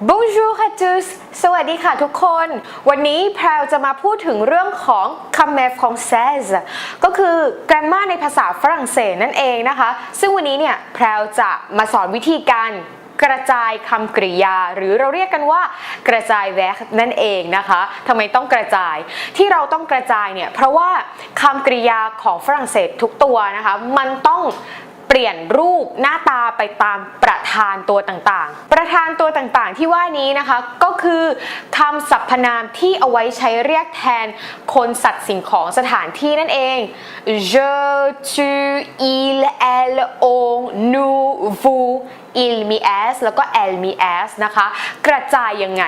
Bonjour à tous สวัสดีค่ะทุกคน วันนี้แพรวจะมาพูดถึงเรื่องของ Grammaire française ก็คือ grammar ในภาษาฝรั่งเศสนั่นเองนะคะ ซึ่งวันนี้เนี่ยแพรวจะมาสอนวิธีการกระจายคำกริยา หรือเราเรียกกันว่ากระจายแวกนั่นเองนะคะทำไมต้องกระจายที่เราต้องกระจายเนี่ยเพราะว่าคำกริยาของฝรั่งเศสทุกตัวนะคะ มันต้องเปลี่ยนรูปหน้าตาไปตามประ ธานตัวต่างๆ ประธานตัวต่างๆ ที่ว่านี้นะคะก็คือคำสรรพนามที่เอาไว้ใช้เรียกแทนคนสัตว์สิ่งของสถานที่นั่นเอง je tu il elle on nous vous il มี s แล้วก็ elle มี s นะคะ กระจายยังไง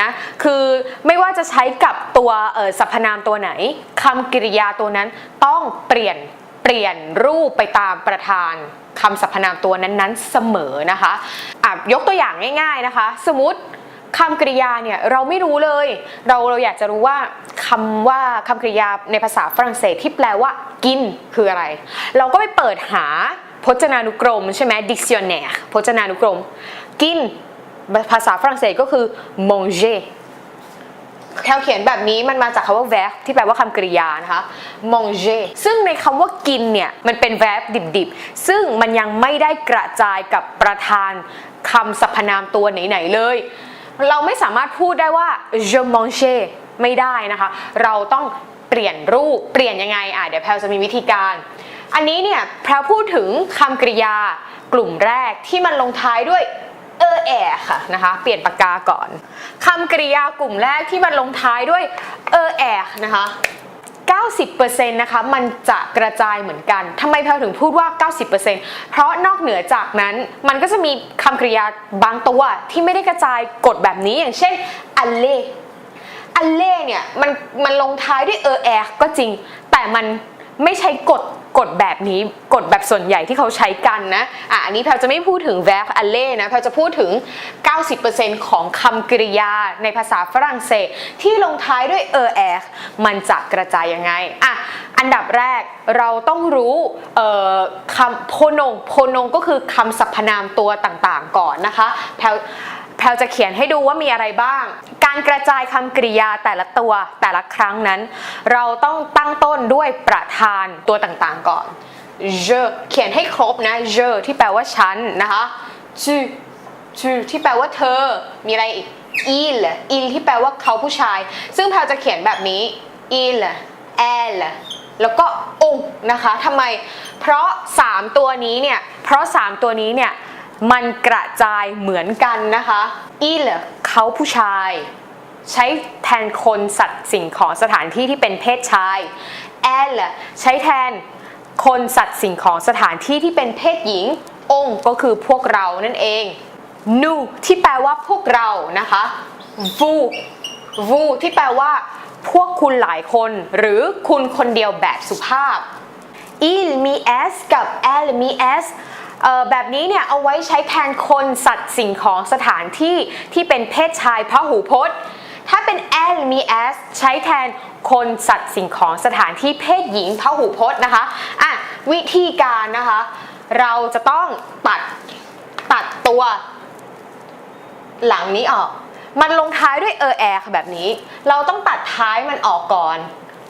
นะคือไม่ว่าจะใช้กับตัวสรรพนามตัวไหนคำกริยาตัวนั้นต้องเปลี่ยน เปลี่ยนรูปไปตามประธานคำสรรพนามตัวนั้นๆเสมอนะคะอะยกตัวอย่างง่าย ๆนะคะ สมมติคำกริยาเนี่ยเราไม่รู้เลย เราเราอยากจะรู้ว่าคำว่าคำกริยาในภาษาฝรั่งเศสที่แปลว่ากินคืออะไร เราก็ไปเปิดหาพจนานุกรมใช่ไหม dictionnaire พจนานุกรม กินภาษาฝรั่งเศสก็คือ manger แคลเขียนแบบนี้มันมาจากคำว่า verb ที่แปลว่าคำกริยานะคะ manger ซึ่งในคำว่ากินเนี่ย มันเป็น verb ดิบๆ ซึ่งมันยังไม่ได้กระจายกับประธานคำสรรพนามตัวไหนๆเลย เราไม่สามารถพูดได้ว่า je mange ไม่ได้นะคะ เราต้องเปลี่ยนรูปเปลี่ยนยังไงอะเดี๋ยวแพลวจะมีวิธีการ อันนี้เนี่ยแพลวพูดถึงคำกริยากลุ่มแรกที่มันลงท้ายด้วย เออแอค่ะนะคะ เปลี่ยนปากกาก่อนคำกริยากลุ่มแรกที่มันลงท้ายด้วยเออแอนะคะ90%นะคะมันจะกระจายเหมือนกันทำไมแพลถึงพูดว่า 90%เพราะนอกเหนือจากนั้นมันก็จะมีคำกริยาบางตัวที่ไม่ได้กระจายกฎแบบนี้อย่างเช่น aller อัลเล่เนี่ยมันมันลงท้ายด้วยเออแอก็จริง แต่มันไม่ใช้กฎ กฎแบบนี้กฎแบบส่วนใหญ่ที่เขาใช้กันนะอะอันนี้แพลจะไม่พูดถึง verb อัลเล่นะแพลจะพูดถึง 90%ของคำกริยาในภาษาฝรั่งเศส ที่ลงท้ายด้วยเออแอมันจะกระจายยังไงอะอันดับแรกเราต้องรู้เออคำโพนงโพนงก็คือคำสรรพนามตัวต่างๆ ก่อนนะคะแพล แพลวจะเขียนให้ดูว่ามีอะไรบ้าง การกระจายคำกริยาแต่ละตัวแต่ละครั้งนั้น เราต้องตั้งต้นด้วยประธานตัวต่างๆก่อน je เขียนให้ครบนะ je ที่แปลว่าฉันนะคะ tu tu ที่แปลว่าเธอ มีอะไรอีก il il ที่แปลว่าเขาผู้ชาย ซึ่งแพลวจะเขียนแบบนี้ il elle แล้วก็ on นะคะทำไม เพราะ 3 ตัวนี้เนี่ย เพราะ 3 ตัวนี้เนี่ย มันกระจายเหมือนกันนะคะ il เขาผู้ชาย ใช้แทนคนสัตว์สิ่งของสถานที่ที่เป็นเพศชาย elle ใช้แทนคนสัตว์สิ่งของสถานที่ที่เป็นเพศหญิง องค์ก็คือพวกเรานั่นเอง nous ที่แปลว่าพวกเรานะคะ vous vous ที่แปลว่า พวกคุณหลายคน หรือคุณคนเดียวแบบสุภาพ il มี s กับ elle มี s เอ่อ แบบนี้เนี่ยเอาไว้ใช้แทนคนสัตว์สิ่งของสถานที่ที่เป็นเพศชายพระหูพจน์ ถ้าเป็น L มี s ใช้แทนคนสัตว์สิ่งของสถานที่เพศหญิงพระหูพจน์นะคะอะวิธีการนะคะ เราจะต้องตัดตัดตัวหลังนี้ออก มันลงท้ายด้วยเออแอร์แบบนี้ เราต้องตัดท้ายมันออกก่อน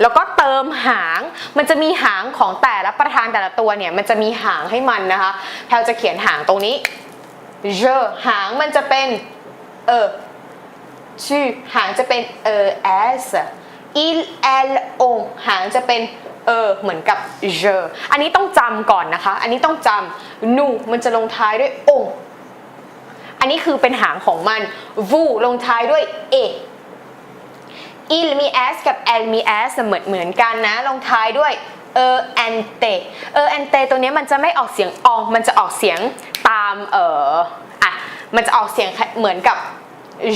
แล้วก็เติมหาง มันจะมีหางของแต่ละประธานแต่ละตัวเนี่ย มันจะมีหางให้มันนะคะ แพลจะเขียนหางตรงนี้ je หางมันจะเป็น เออชื่อหางจะเป็นเออ s il elle on หางจะเป็นเออเหมือนกับ je อันนี้ต้องจำก่อนนะคะ อันนี้ต้องจำ nu มันจะลงท้ายด้วย on อันนี้คือเป็นหางของมัน vu ลงท้ายด้วย a il มี s กับ l มี s เหมือนเหมือนกันนะ ลงท้ายด้วยเออ ante เออ ante ตัวนี้มันจะไม่ออกเสียงออง มันจะออกเสียงตามเอออะ มันจะออกเสียงเหมือนกับ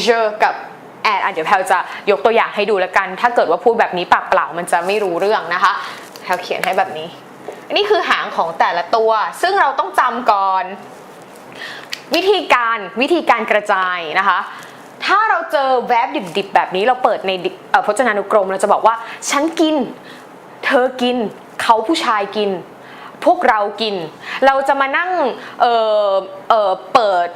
je กับแอดอะเดี๋ยวแพลจะยกตัวอย่างให้ดูแล้วกัน ถ้าเกิดว่าพูดแบบนี้ปากเปล่ามันจะไม่รู้เรื่องนะคะ แพลเขียนให้แบบนี้นนี้คือหางของแต่ละตัว ซึ่งเราต้องจำก่อน วิธีการวิธีการกระจายนะคะ ถ้าเราเจอแวบดิบๆแบบนี้เราเปิดในพจนานุกรมเราจะบอกว่า ฉันกิน เธอกิน เขาผู้ชายกิน พวกเรากิน เราจะมานั่งเเเปิด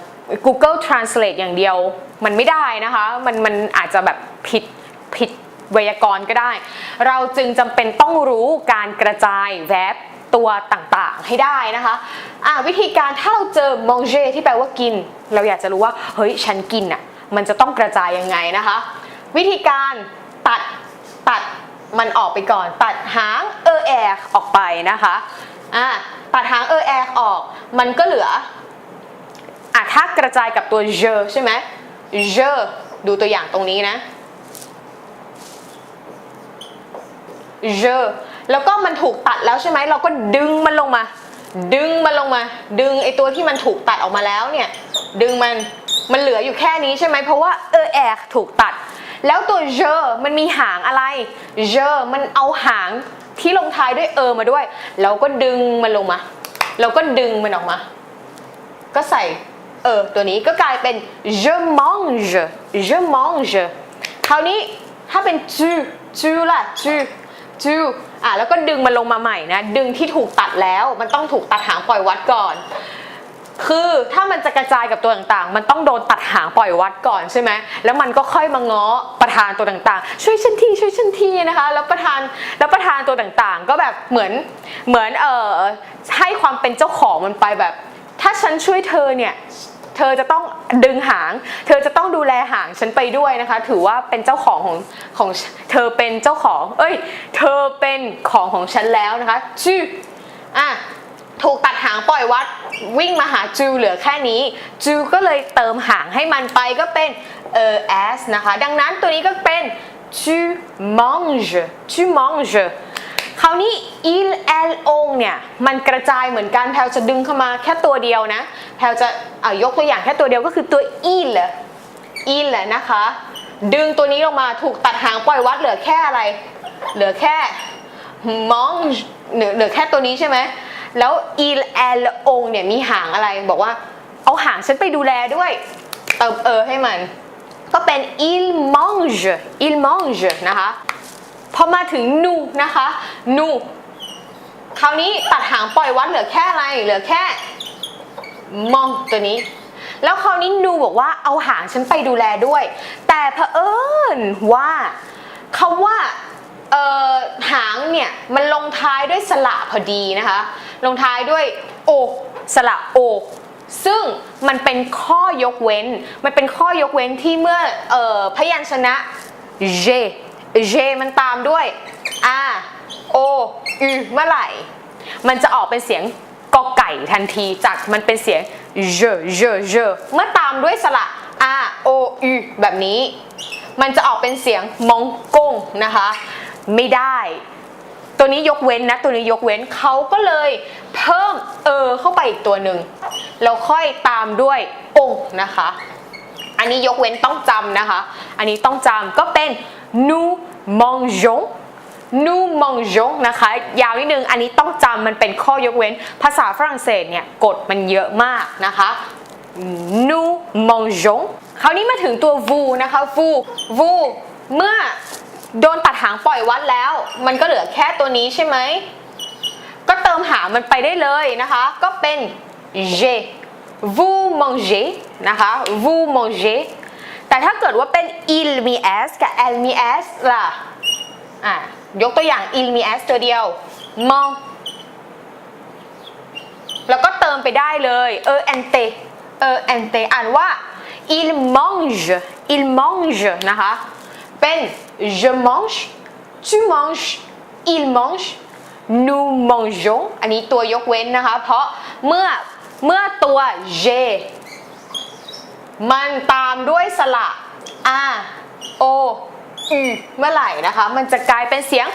Google Translate อย่างเดียว มันไม่ได้นะคะ มันมันอาจจะแบบผิดผิดไวยากรณ์ก็ได้ เราจึงจำเป็นต้องรู้การกระจายแวบตัวต่างๆให้ได้นะคะะวิธีการถ้าเราเจอ manger ที่แปลว่ากิน เราอยากจะรู้ว่า เฮ้ย ฉันกินอะ มันจะต้องกระจายยังไงนะคะ วิธีการตัดตัดมันออกไปก่อน ตัดหางเออแอร์ออกไปนะคะอะตัดหางเออแอร์ออก มันก็เหลืออะถ้ากระจายกับตัว je ใช่ไหม je ดูตัวอย่างตรงนี้นะ je แล้วก็มันถูกตัดแล้วใช่ไหมเราก็ดึงมันลงมา ดึงมันลงมา ดึงไอตัวที่มันถูกตัดออกมาแล้วเนี่ย ดึงมัน มันเหลืออยู่แค่นี้ใช่ไหมเพราะว่าเออแอกถูกตัด แล้วตัว je มันมีหางอะไร je มันเอาหางที่ลงท้ายด้วยเออมาด้วยเราก็ดึงมันลงมาเราก็ดึงมันออกมา ก็ใส่เออตัวนี้ก็กลายเป็น je mange je mange คราวนี้ถ้าเป็น tu tu ล่ะ tu tu อะแล้วก็ดึงมันลงมาใหม่นะ ดึงที่ถูกตัดแล้ว มันต้องถูกตัดหางปล่อยวัดก่อน คือถ้ามันจะกระจายกับตัวต่างๆ มันต้องโดนตัดหางปล่อยวัดก่อนใช่ไหมแล้วมันก็ค่อยมาง้อประธานตัวต่างๆ ช่วยฉันทีช่วยฉันทีนะคะ แล้วประธานแล้วประธานตัวต่างๆ ก็แบบเหมือนเหมือนเอ่อให้ความเป็นเจ้าของมันไปแบบ ถ้าฉันช่วยเธอเนี่ยเธอจะต้องดึงหาง เธอจะต้องดูแลหางฉันไปด้วยนะคะ ถือว่าเป็นเจ้าของของของเธอเป็นเจ้าของ เอ้ย เธอเป็นของของฉันแล้วนะคะชื่ออะ ถูกตัดหางปล่อยวัดวิ่งมาหาจูเหลือแค่นี้ จูก็เลยเติมหางให้มันไปก็เป็นเออ s นะคะ ดังนั้นตัวนี้ก็เป็น tu mange tu mange คราวนี้ il elle on เนี่ยมันกระจายเหมือนกันแพลวจะดึงเข้ามาแค่ตัวเดียวนะ แพลวจะอะยกตัวอย่างแค่ตัวเดียวก็คือตัว il il นะคะ ดึงตัวนี้ลงมาถูกตัดหางปล่อยวัดเหลือแค่อะไร เหลือแค่ mange เหลือแค่ตัวนี้ใช่ไหม แล้ว il elle on เนี่ยมีหางอะไรบอกว่า เอาหางฉันไปดูแลด้วย เติมเออให้มัน ก็เป็น il mange il mange นะคะ พอมาถึง nu นะคะ nu คราวนี้ตัดหางปล่อยวัดเหลือแค่อะไร เหลือแค่มองตัวนี้ แล้วคราวนี้นูบอกว่าเอาหางฉันไปดูแลด้วย แต่เผอิญว่าคำว่า เอ่อหางเนี่ยมันลงท้ายด้วยสระพอดีนะคะ ลงท้ายด้วยโอสระโอซึ่งมันเป็นข้อยกเว้น มันเป็นข้อยกเว้นที่เมื่อออพยัญชนะ j j มันตามด้วย r o u เมื่อไหร่ มันจะออกเป็นเสียงกอไก่ทันทีจากมันเป็นเสียง je je je เมื่อตามด้วยสระ r o u แบบนี้ มันจะออกเป็นเสียงมองกงนะคะ ไม่ได้ ตัวนี้ยกเว้นนะ ตัวนี้ยกเว้นเขาก็เลยเพิ่มเออเข้าไปอีกตัวหนึ่งแล้วค่อยตามด้วยองนะคะ อันนี้ยกเว้นต้องจำนะคะ อันนี้ต้องจำก็เป็น nous mangeons nous mangeons นะคะ ยาวนิดนึง อันนี้ต้องจำมันเป็นข้อยกเว้น ภาษาฝรั่งเศสเนี่ยกฎมันเยอะมากนะคะ nous mangeons คราวนี้มาถึงตัว vous นะคะ vous vous เมื่อ โดนตัดหางปล่อยวัดแล้ว มันก็เหลือแค่ตัวนี้ใช่ไหม ก็เติมหางมันไปได้เลยนะคะ ก็เป็น j'ai vous mangez นะคะ vous mangez แต่ถ้าเกิดว่าเป็น il มี s กับ elle มี s ล่ะ อะ ยกตัวอย่าง il มี s ตัวเดียว mong แล้วก็เติมไปได้เลยเออ ente เออ ente อ่านว่า il mange il mange นะคะ เป็น je mange tu manges il mange nous mangeons อันนี้ตัวยกเว้นนะคะ เพราะเมื่อเมื่อตัว j มันตามด้วยสระ r o u เมื่อไหร่นะคะ มันจะกลายเป็นเสียง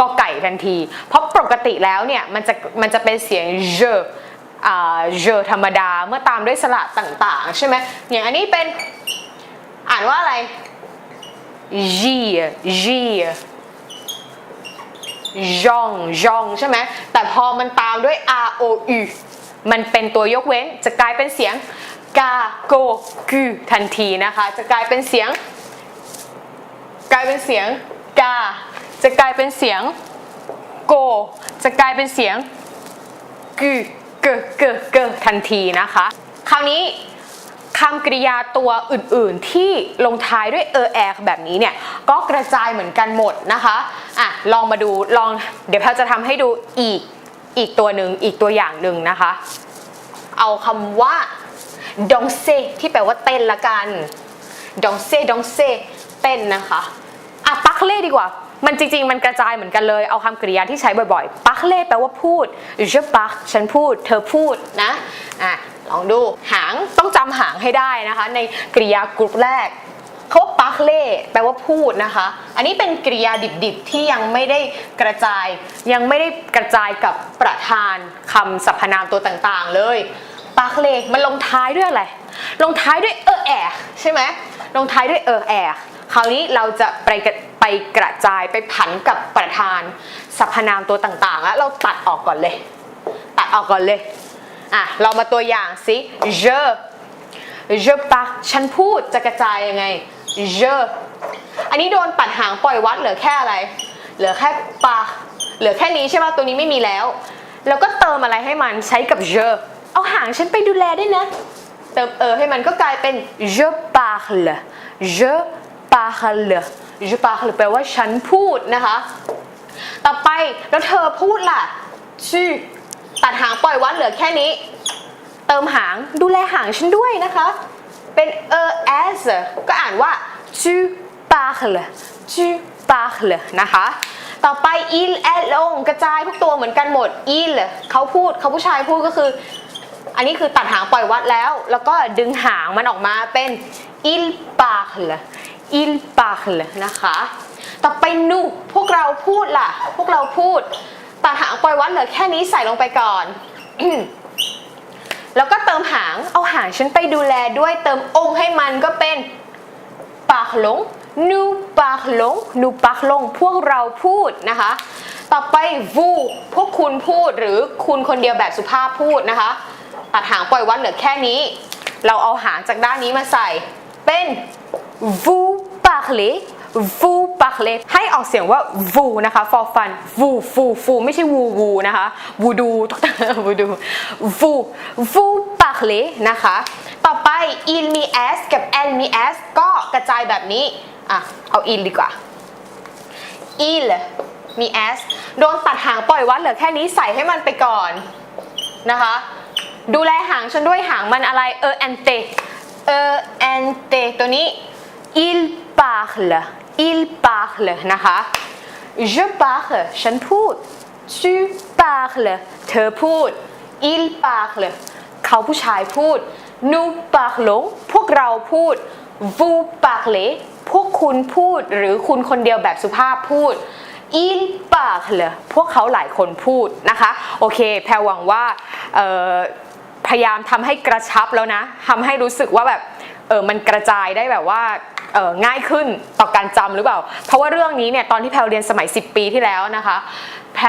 กอไก่ทันที เพราะปกติแล้วเนี่ย มันจะมันจะเป็นเสียง je อ่า J ธรรมดาเมื่อตามด้วยสระต่างๆ ใช่ไหมอย่างอันนี้เป็นอ่านว่าอะไร j j จองจองใช่ไหมแต่พอมันตามด้วย r o u มันเป็นตัวยกเว้นจะกลายเป็นเสียงกาโกกูทันทีนะคะ จะกลายเป็นเสียง กลายเป็นเสียงกา จะกลายเป็นเสียงโก จะกลายเป็นเสียงกูเกเกเกทันทีนะคะ คราวนี้ คำกริยาตัวอื่นๆ ที่ลงท้ายด้วยเออแอแบบนี้เนี่ยก็กระจายเหมือนกันหมดนะคะอะลองมาดูลองเดี๋ยวแพลจะทำให้ดูอีกอีกตัวหนึ่งอีกตัวอย่างหนึ่งนะคะ เอาคำว่าดองเซที่แปลว่าเต้นละกันดองเซดองเซเต้นนะคะอะปักเล่ดีกว่า มันจริงๆ มันกระจายเหมือนกันเลย เอาคำกริยาที่ใช้บ่อยๆ ปักเล่แปลว่าพูด je parle ฉันพูด เธอพูดนะ อะ ลองดูหางต้องจำหางให้ได้นะคะ ในกริยากรุ๊ปแรกเขาว่าปักเล่แปลว่าพูดนะคะ อันนี้เป็นกริยาดิบๆ ที่ยังไม่ได้กระจาย ยังไม่ได้กระจายกับประธานคำสรรพนามตัวต่างๆ เลยปักเล่มันลงท้ายด้วยอะไร ลงท้ายด้วยเออแอใช่ไหมลงท้ายด้วยเออแอคราวนี้เราจะไปกระไปกระจายไปผันกับประธานสรรพนามตัวต่างๆ แล้วเราตัดออกก่อนเลย ตัดออกก่อนเลย อะ เรามาตัวอย่างสิ je je parle ฉันพูดจะกระจายยังไง je อันนี้โดนตัดหางปล่อยวัดเหลือแค่อะไร เหลือแค่ par เหลือแค่นี้ใช่ไหมตัวนี้ไม่มีแล้ว แล้วก็เติมอะไรให้มันใช้กับ je เอาหางฉันไปดูแลด้วยนะ เติมเออให้มันก็กลายเป็น je parle je parle je parle แปลว่าฉันพูดนะคะ ต่อไปแล้วเธอพูดล่ะชื่อ ตัดหางปล่อยวัดเหลือแค่นี้ เติมหางดูแลหางฉันด้วยนะคะ เป็น e s ก็อ่านว่า tu parles tu parles นะคะ ต่อไป il elle on กระจายทุกตัวเหมือนกันหมด il เขาพูดเขาผู้ชายพูดก็คือ อันนี้คือตัดหางปล่อยวัดแล้ว แล้วก็ดึงหางมันออกมาเป็น il parle il parle นะคะ ต่อไปนูพวกเราพูดล่ะ พวกเราพูด ตัดหางปล่อยวัดเหลือแค่นี้ใส่ลงไปก่อน แล้วก็เติมหาง เอาหางฉันไปดูแลด้วยเติมองค์ให้มันก็เป็นปากหลงนูปากหลงนูปากหลงพวกเราพูดนะคะ ต่อไป vous พวกคุณพูดหรือคุณคนเดียวแบบสุภาพพูดนะคะ ตัดหางปล่อยวัดเหลือแค่นี้ เราเอาหางจากด้านนี้มาใส่ เป็น vous parlez vous parlez ให้ออกเสียงว่า vous นะคะ for fun vous vous vous ไม่ใช่ vous vous นะคะ vous do ทุกท่าน vous do vous vous parlez นะคะ ต่อไป il มี s กับ elle มี s ก็กระจายแบบนี้อะเอา il ดีกว่า il มี s โดนตัดหางปล่อยวัดเหลือแค่นี้ใส่ให้มันไปก่อนนะคะ ดูแลหางฉันด้วยหางมันอะไรเออ ente เออ ente ตัวนี้ il parle il parle นะคะ je parle ฉันพูด tu parles เธอพูด il parle เขาผู้ชายพูด nous parlons พวกเราพูด vous parlez พวกคุณพูดหรือคุณคนเดียวแบบสุภาพพูด il parle พวกเขาหลายคนพูดนะคะ โอเค แพรหวังว่าพยายามทำให้กระชับแล้วนะทำให้รู้สึกว่าแบบเออมันกระจายได้แบบว่า ง่ายขึ้นต่อการจำหรือเปล่า เพราะว่าเรื่องนี้เนี่ยตอนที่แพลเรียนสมัย 10 ปีที่แล้วนะคะ แพล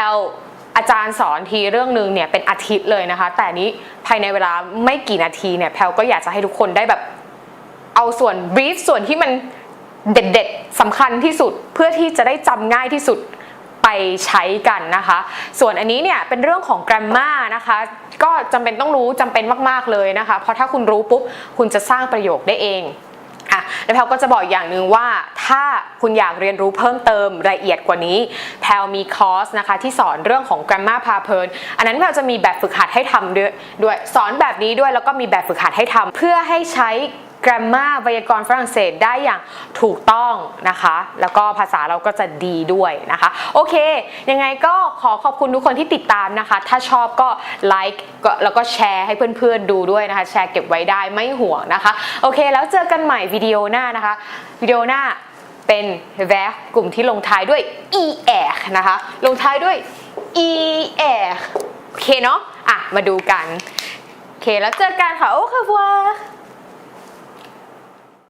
อาจารย์สอนทีเรื่องหนึ่งเนี่ยเป็นอาทิตย์เลยนะคะ แต่นี้ภายในเวลาไม่กี่นาทีเนี่ยแพลก็อยากจะให้ทุกคนได้แบบเอาส่วนบรีฟส่วนที่มันเด็ดๆสำคัญที่สุดเพื่อที่จะได้จำง่ายที่สุดไปใช้กันนะคะ ส่วนอันนี้เนี่ยเป็นเรื่องของ grammar นะคะ ก็จำเป็นต้องรู้จำเป็นมากๆเลยนะคะ เพราะถ้าคุณรู้ปุ๊บคุณจะสร้างประโยคได้เอง แล้วแพลก็จะบอกอย่างหนึ่งว่าถ้าคุณอยากเรียนรู้เพิ่มเติมละเอียดกว่านี้ แพลมีคอร์สนะคะที่สอนเรื่องของ grammar พาเพลินอันนั้นแพลจะมีแบบฝึกหัดให้ทำด้วยด้วยสอนแบบนี้ด้วยแล้วก็มีแบบฝึกหัดให้ทำเพื่อให้ใช้ grammar ไวยากรณ์ฝรั่งเศสได้อย่างถูกต้องนะคะ แล้วก็ภาษาเราก็จะดีด้วยนะคะ โอเค ยังไงก็ขอขอบคุณทุกคนที่ติดตามนะคะ ถ้าชอบก็ไลค์แล้วก็แชร์ให้เพื่อนๆดูด้วยนะคะ แชร์เก็บไว้ได้ไม่ห่วงนะคะ โอเค แล้วเจอกันใหม่วิดีโอหน้านะคะ วิดีโอหน้าเป็น verb กลุ่มที่ลงท้ายด้วย er นะคะ ลงท้ายด้วย er โอเคเนาะ อะ มาดูกัน โอเค แล้วเจอกันค่ะ au revoir